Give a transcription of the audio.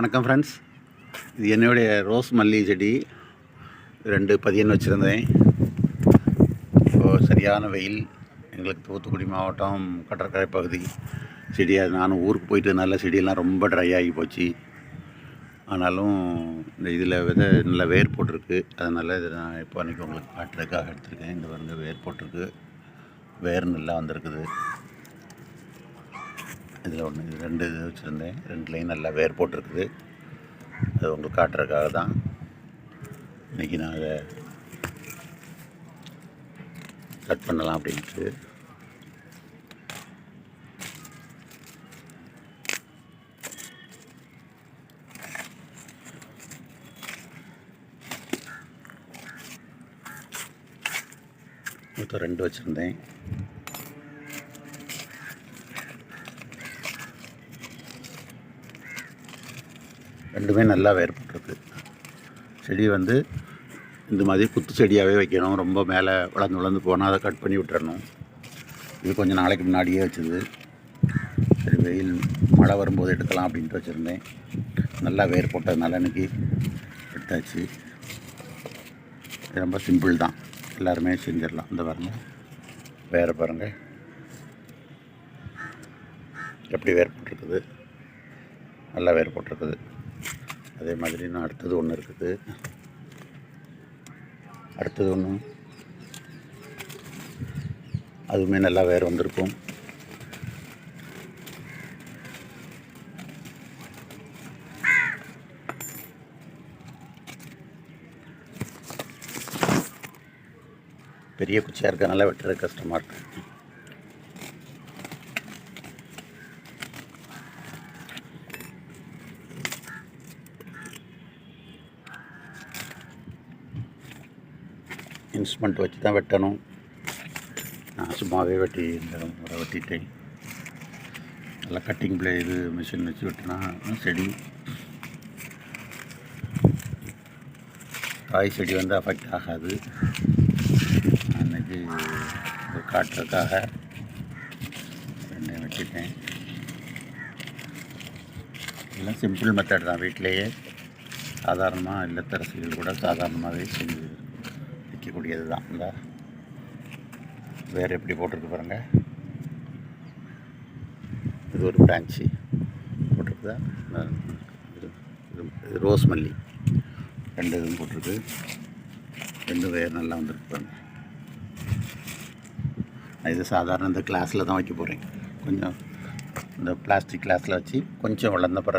வணக்கம் ஃப்ரெண்ட்ஸ் இது என்னுடைய ரோஸ் மல்லி செடி. ரெண்டு பதியன் வச்சுருந்தேன். இப்போது சரியான வெயில். எங்களுக்கு தூத்துக்குடி மாவட்டம் கடற்கரை பகுதி செடியாக நானும் ஊருக்கு போயிட்டு நல்ல செடியெல்லாம் ரொம்ப ட்ரை ஆகி போச்சு. ஆனாலும் இந்த இதில் விதை நல்ல வேர் போட்டிருக்கு. அதனால் இதை நான் இப்போ அன்றைக்கி உங்களுக்கு காட்டுறதுக்காக எடுத்திருக்கேன். இந்த வந்து வேர் போட்டிருக்கு. வேர் நல்லா வந்திருக்குது. இதில் ஒன்று ரெண்டு இது வச்சுருந்தேன். ரெண்டுலேயும் நல்லா வேர் போட்டிருக்குது. அது உங்களுக்கு காட்டுறதுக்காக தான். இன்றைக்கி நான் அதை கட் பண்ணலாம் அப்படின்ட்டு. மொத்தம் ரெண்டு வச்சுருந்தேன். ரெண்டுமே நல்லா வேர் போட்டிருக்கு செடி வந்து இந்த மாதிரி குத்து செடியாகவே வைக்கணும். ரொம்ப மேலே வளர்ந்து வளர்ந்து போனால் அதை கட் பண்ணி விட்டுறணும். இது கொஞ்சம் நாளைக்கு முன்னாடியே வச்சுது. சரி வெயில் மழை வரும்போது எடுக்கலாம் அப்படின்ட்டு வச்சுருந்தேன். நல்லா வேர் போட்டதுனால இன்றைக்கி எடுத்தாச்சு. ரொம்ப சிம்பிள் தான். எல்லாருமே செஞ்சிடலாம். இந்த பாருங்கள் வேறு பாருங்கள் எப்படி வேர் போட்டிருக்குது? நல்லா வேர் போட்டிருக்குது. அதே மாதிரி இன்னும் அடுத்தது ஒன்று இருக்குது. அடுத்தது ஒன்று அதுவுமே நல்லா வேறு வந்திருக்கும். பெரிய குச்சியாக இருக்கனால வெட்டுறது கஷ்டமாக இருக்குது இன்ஸ்ட்ருமெண்ட் வச்சு தான் வெட்டணும். நான் சும்மாவே வெட்டி இந்த முறை வெட்டிட்டேன். நல்லா கட்டிங் பிளே இது மிஷின் வச்சு வெட்டினா செடி. காய் செடி வந்து அஃபெக்ட் ஆகாது. அன்றைக்கி ஒரு காட்டுறதுக்காக ரெண்டையும் வெட்டிட்டேன். எல்லாம் சிம்பிள் மெத்தட் தான் வீட்டிலேயே சாதாரணமாக இல்லத்தரசிகள் கூட சாதாரணமாகவே செஞ்சு வைக்கக்கூடியது தான் இந்த வேறு எப்படி போட்டிருக்கு பாருங்க. இது ஒரு பிரான்ச்சு. போட்டிருக்குதா? இது- ரோஸ் மல்லி ரெண்டு இதுவும் போட்டிருக்கு. ரெண்டு வேர் நல்லா வந்திருக்கு பாருங்க. நான் இது சாதாரண இந்த கிளாஸில் தான் வைக்க போகிறேன் கொஞ்சம் இந்த பிளாஸ்டிக் கிளாஸில் வச்சு கொஞ்சம் வளர்ந்த பிறகு